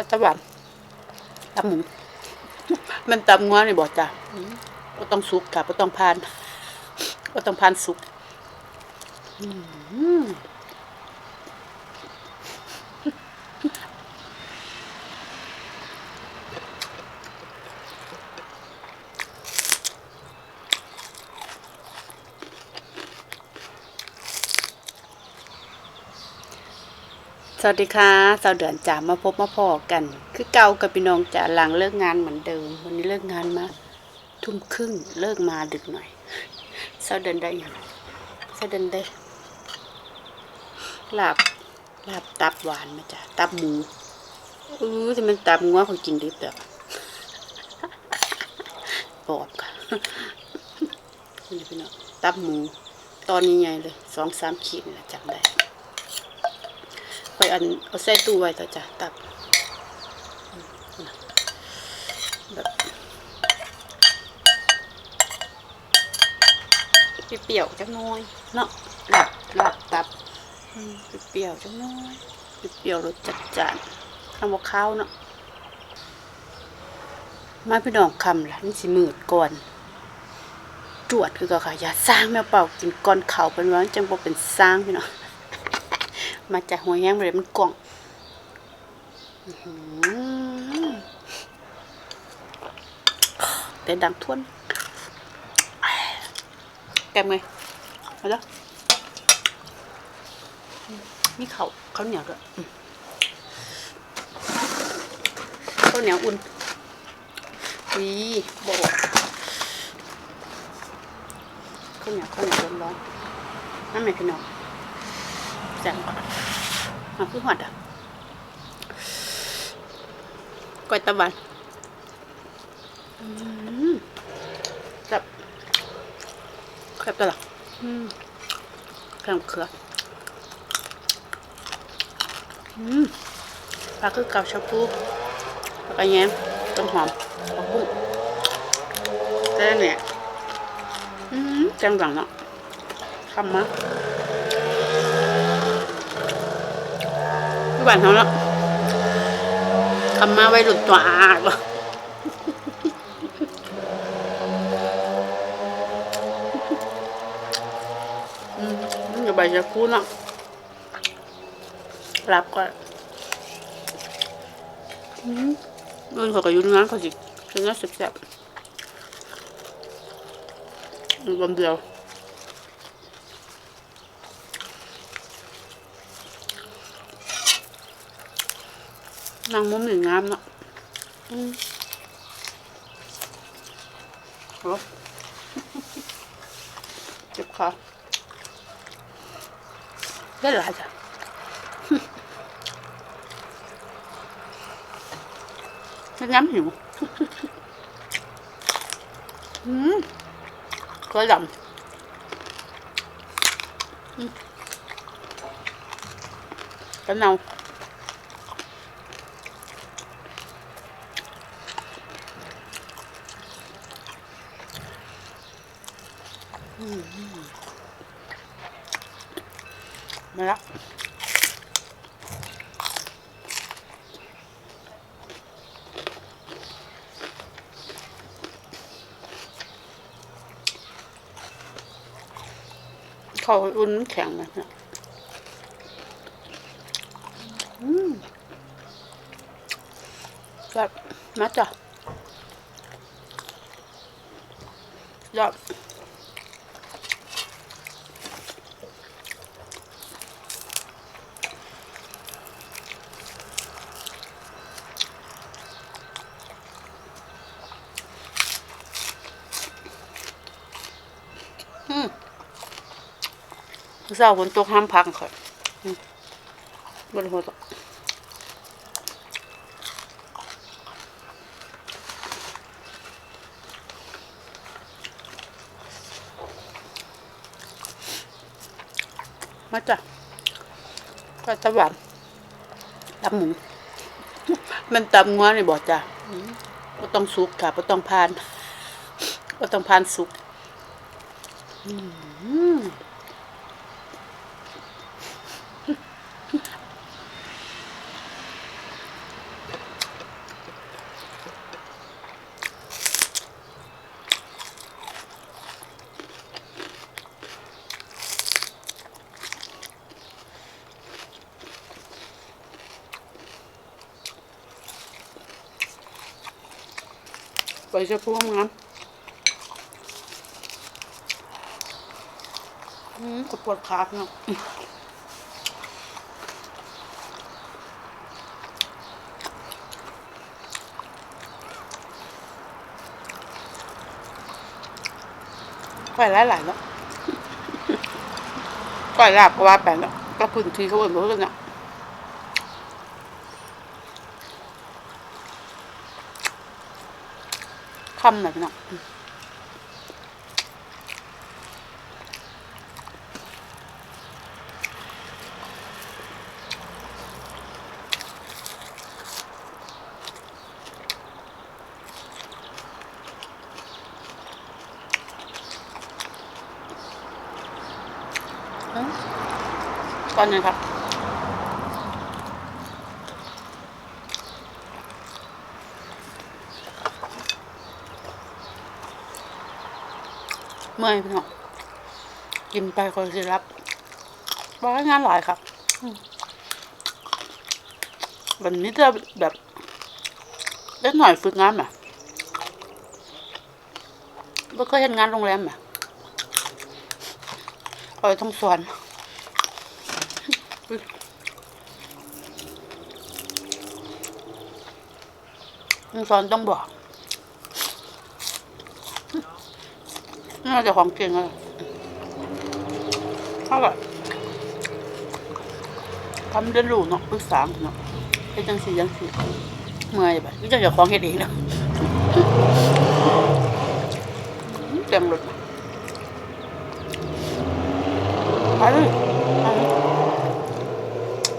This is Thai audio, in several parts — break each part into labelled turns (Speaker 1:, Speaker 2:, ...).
Speaker 1: ก็ตะวันตำหมูมันตำงัวนี่บอกจ้ะก็ต้องสุกค่ะก็ต้องพาน ก็ต้องพานสุก อืม สวัสดีค่ะสาวเดือนจ๋ามาพบมาพอกัน คือเก่ากับพี่น้องจ๋าหลังเลิกงานเหมือนเดิม วันนี้เลิกงานมาทุ่มครึ่งเลิกมาดึกหน่อยสาวเดือนได้ยังสาวเดือนได้ลาบลาบตับหวานมาจ้ะตับหมูอือจะมันตับงัวเขากินดิบแบบปอบค่ะนี่พี่น้องตับหมู ตอนนี้ใหญ่เลยสองสามขีดนี่แหละจำได้ ไปอันเอาใส่ตู้ไว้ต่อจ้ะตับแบบเปรี้ยวจังน้อยเนาะหลับหลับตับเปรี้ยวจังน้อยเปรี้ยวรสจัดจ้านทำว่าข้าวเนาะมาพี่น้องคำละนี่สิมืดก่อนตรวจคือก็ค่ะอย่าสร้างแมวเป่ากินก้อนเขาเป็นว่าจังบ่เป็นสร้างพี่น้อง มาจากหัวแห้งเลยมันกล่องแต่ดังทวนแกมไงมาแล้วมีเขาวข้าเหนียวด้วยข้าวเหนียวอุ่นวีบอกข้าวเหนียวข้าวเหนียวร้อนๆนั่นไหมพี่น้อง จังมาคือหอดอะก้อยตะวันอืมแบบแคบตลอดอืมแคบเขือปลาคือเกาชาพูแล้วก็แยมต้นหอมผักบุ้งแต่เนี่ยจังหวังเนาะคำมา พี่บ้านเขาแล้วคำมาไว้หลุดตัวอากอืมมันจะใบจะคู่เนาะรับก็อืมเงินเขาก็อยุ่งงานเขาสิเป็นงานแซ่บๆรวมเดียว นางมุมหนึ่งงามเนาะอืมโอ้เจ็บคอได้หลายจ้ะจะย้ำหิวอืมกระดำอืมกระเนา มาแล้วเขาอุ่นแข็งนี่ยอืมแบบมาจ้ะยอด เศร้าฝนตกห้ามพักค่ะอืมบนหัวตกมาจ้ะก็ตะวันตำหมูมันตำงัวนี่บอกจ้ะอืมก็ต้องสุกค่ะก็ต้องพานก็ต้องพานสุก อืม ไปจะพูดงามอืมกดปวดขาเนาะก่อยหลายหลายๆแล้วก่อยลาบก็ว่าแปลงแล้วก็พื้นที่เขาเอื่นเขาเอื่นเนาะ คำหน่อยพี่เนาะตอนนี้ครับ เมื่อยพี่น้องกินไปคนสิรับบอกให้งานหลายครับอืมวันนี้จะแบบเล็กหน่อยฝึกงานไหมไม่เคยเห็นงานโรงแรมไหมคอยต้องสอนต้องสอนต้องบอก น่าจะของเก่งอะไรเท่าไหร่ทำเรียนรู้เนาะปรึกษาเนาะเฮ็ดจังสี่จังสีเมื่อยแบบนี่จะเจ้าของเฮ็ดเองเนาะเต็มรถไปเลยไปเลย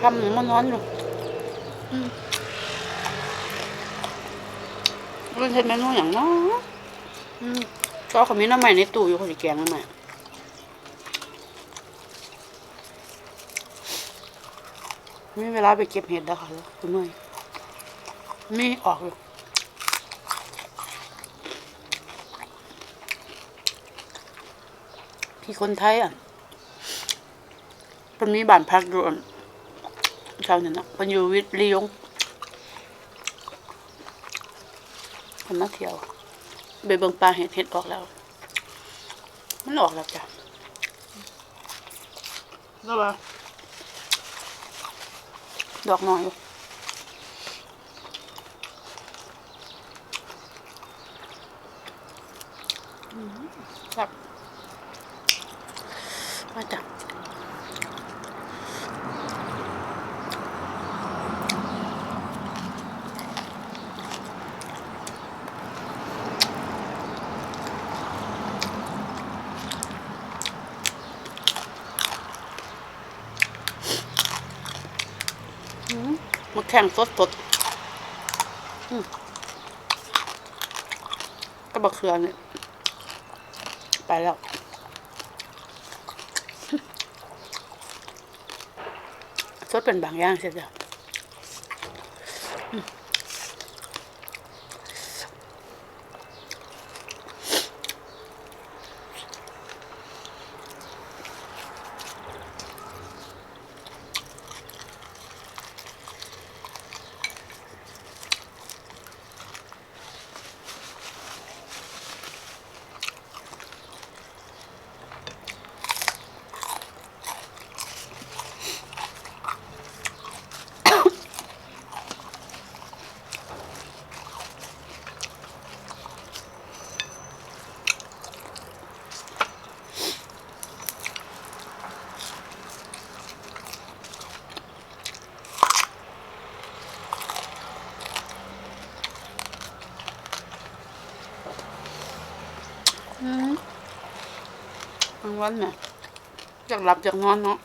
Speaker 1: คำหนึ่งมันนอนอยู่มเรื่องเฮ็ดเมนูอย่างเนาะ อืมก็ขามีน้ำใหม่ในตู้อยู่เขาจะแกงน้ำใหม่มีเวลาไปเก็บเห็ดแล้วค่ะแล้วคุณเมื่อยมีออกอยู่พี่คนไทยอะเป็นมีบ้านพักอยู่อันชาวนั้นนะเป็นอยู่วิทลียงคนมาเที่ยว ไปเบิ่งปลาเห็ดเห็ดออกแล้ว มันออกแล้วจ้ะแล้วว่าดอกน้อยอยู่อืมครับมาจ้ะ มะแข็งสดสดก็บักเขือเนี่ยไปแล้วสดเป็นบางอย่างเสียจ้ะอืม กลางวันเนี่ยอยากหลับอยากนอนเนาะ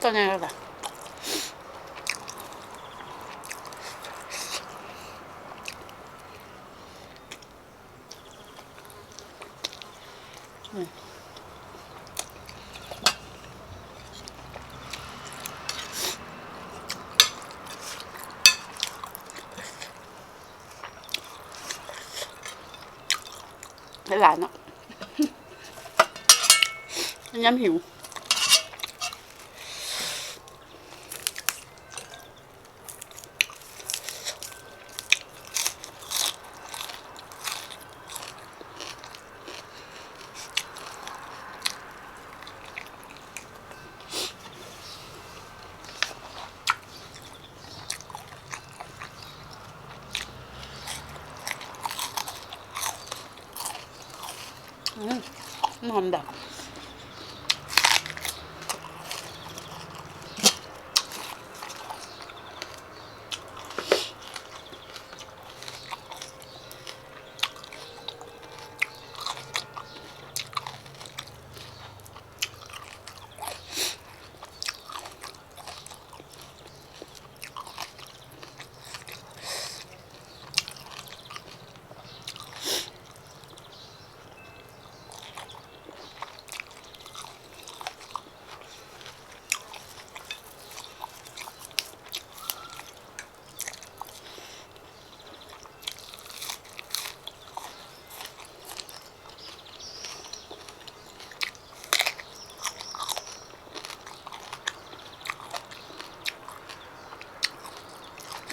Speaker 1: ตอนนี้อะไรอืม หลานเนาะย้ำหิว หอมดับ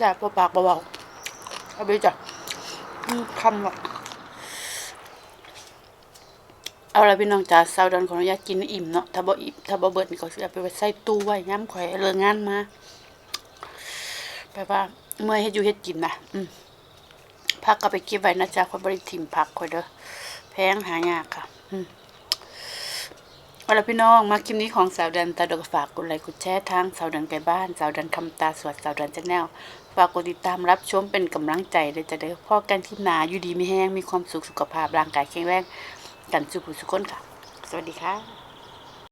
Speaker 1: จ้ะปปากเบาๆเอาไปจ้ะคำแบบเอาละพี่น้องจ๋าสาวดันขออนุญาตกินอิ่มเนาะถ้าบ่อิ่มถ้าบ่เบิดนี่ก็สิเอาไปไว้ใส่ตู้ไว้ย้ำข่อยเลิกงานมาไปลว่าเมื่อยเฮ็ดอยู่เฮ็ดกินนะอืมพักก็ไปเก็บไว้นะจ๊ะข่อยบ่ได้ถิ่มผักข่อยเด้อแพงหายากค่ะ อืมเอาละพี่น้องมาคลิปนี้ของสาวดันตาดกฝากกดไลค์กดแชร์ทางสาวดันไกลบ้านสาวดันคำตาสวดสาวดันจักแนว ฝากกดติดตามรับชมเป็นกำลังใจเลยจะได้พ่อกันที่นาอยู่ดีไม่แห้งมีความสุขสุขภาพร่างกายแข็งแรงกันสุขสุขคนค่ะ สวัสดีค่ะ